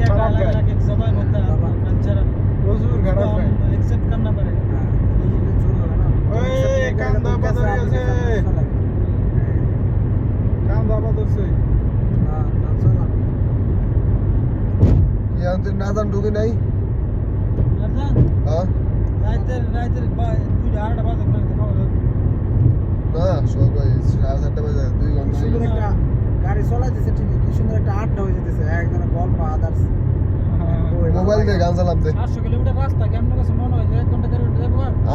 खराब अलग है अलग एक जबान होता है जबान। कल्चरल हुजूर उसको खराब है हम एक्सेप्ट करना पड़ेगा হ্যাঁ, এই যে শুরু হলো না। ওই, Accept কান্দা করে তোর কাছে বাদরে আপনি আছে। কাছে চলে গেল। কাম দাবা ধরছে না, না, চলো। ইয়ান্ত্রিক নাজান ঢুকি নাই আরজান হ্যাঁ রাতের রাতের বা- দুইটা আড়াইটা বাজে আপনার খাওয়া যাবে না সব ওই সাড়ে চারটে বাজে দুই কি ঘন্টা হয়ে সুন্দর গেছে। একটা গাড়ি চলাইতেছে ঠিকই একটা আড্ডা হয়ে যেতেছে। একজনের গল্প আদার্স মোবাইল দিয়ে গান চালাম মনে হয়?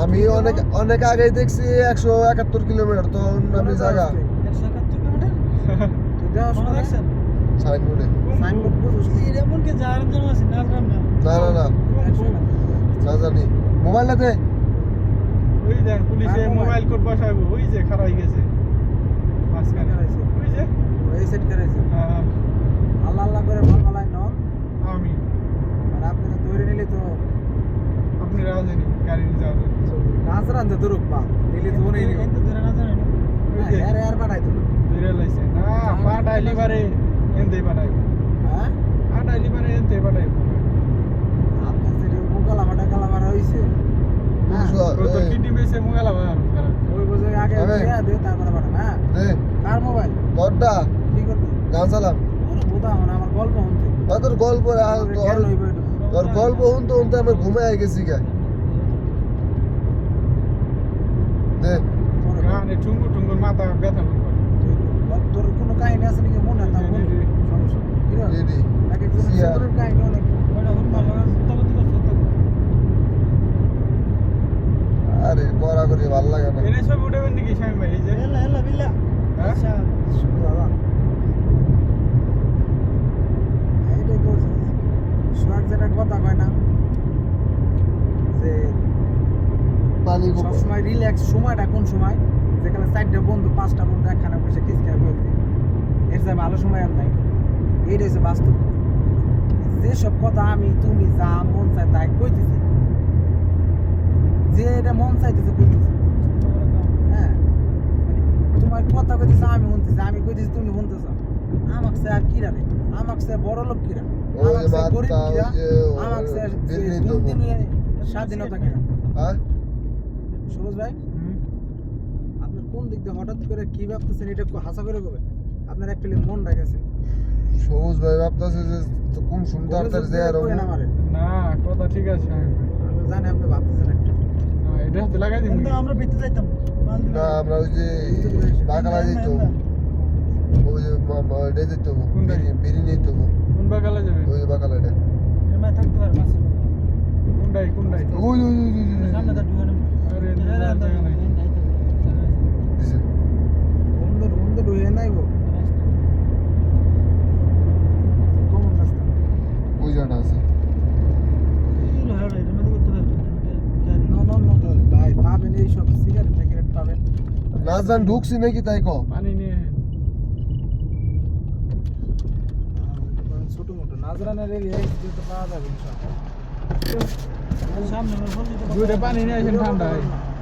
আমি অনেক অনেক আগেই দেখছি একশো একাত্তর কিলোমিটার তখন আমি জায়গা সাইনবোর্ডে। নি? না? না না জানি। ওই পুলিশে মোবাইল? কোড বসাইবো ওই যে খারাই গেছে মাঝখানে খারাইছে। ওই যে এই সেট করেছে হ্যাঁ, আল্লাহ আল্লাহ করে ভালো ভালাই নন আমি আর আপনি তো ধরে নিলে তো আপনি রাজধানী গাড়ি নিয়ে যাওয়ার নাচরান তো দুরুক পা নিলে তো উনি নিও কিন্তু ধরে না জানে না। ওই যে হ্যাঁ আর পাঠাই তো ধরে লাইছে। না পাঠাইলি পারে এনতেই পাঠাইবো হ্যাঁ? পাঠাইলি পারে এনতেই পাঠাইবো আপনার সেটা মোকালা মাটা কালা মারা হইছে। হ্যাঁ। পুলিশ ও তো কিডনি বেসে মোগালা ভাই ওই বছর আগে আরে। তারপরে পাঠাম হ্যাঁ? কার মোবাইল? তোরটা কি করবি? গান চালাম। ওরে বোধা মানে আমার গল্প শুনতে। আর তোর গল্প আর তোর গল্প শুনতে শুনতে আমি ঘুমাই গেছি গা দে তোর ঠুঙ্গু ঠুঙ্গুর মাথা ব্যথা তোর কোনো কাহিনী আছে নাকি? মনে সমস্যা? এক একজনের কাহিনী অনেক। তো আরে করা করি ভালো লাগে না। এনে সব উঠেবেন নাকি স্বামী ভাই এই যে? হেলা হেলা বিল্লা। হ্যাঁ? আচ্ছা। পানি সবসময় রিল্যাক্স সময়টা কোন সময়? যেখানে চারটা বন্ধু পাঁচটা বন্ধু একখানে বসে খিচকায় বলতে এর চেয়ে ভালো সময় আর নাই। এইটাই হচ্ছে বাস্তব। যেসব কথা আমি তুমি যা মন চায় তাই কইতেছি। যে এটা মন চাইতেছে কইতেছে। হ্যাঁ। মানে তোমার কথা কইতেছে আমি শুনতেছি আমি কইতেছি তুমি শুনতেছ। আমাকে সে আর কিরা রে আমাকে সে বড় লোক কিরা আমাকে সে গরিব কিরা আমাকে সে স্বাধীনতা কিরা হ্যাঁ? সবুজ ভাই হুম। আপনি কোন দিক দিয়ে হঠাৎ করে কি ভাবতেছেন এটা একটু হাসা করে কবে আপনার একটা মন রেখেছে সবুজ ভাই ভাবতেছে যে তো কোন সুন্দর তার যে আর না কথা ঠিক আছে আমি জানি আপনি ভাবতেছেন একটা এটা হাতে লাগাই দিন আমরা বেঁচে যাইতাম না আমরা ওই যে বাকালা না, যেত ওই যে ওইটা যেত? বিড়ি নিত কোন বাগালে যাবে ওই যে বাকালাটা থাকতে পারে কোনটাই কোনটাই ওই ওই ওই ওই, ওই, ওই, সামনে তার ঢুকানো আরে যাওয়ার জায়গা নাই দিছে। বন্ধু বন্ধু ঢুয়ে নাইবো কমন রাস্তা ওই জায়গাটা আছে নো নো নো ভাই পাবেন এই সব সিগারেট প্যাকেট পাবেন না জান ঢুকছি নাকি তাই ক পানি নিয়ে ছোট মোটো, নাজরানের এরিয়া যেতে পাওয়া যাবে দুইটা পানি নিয়ে আসেন ঠান্ডা না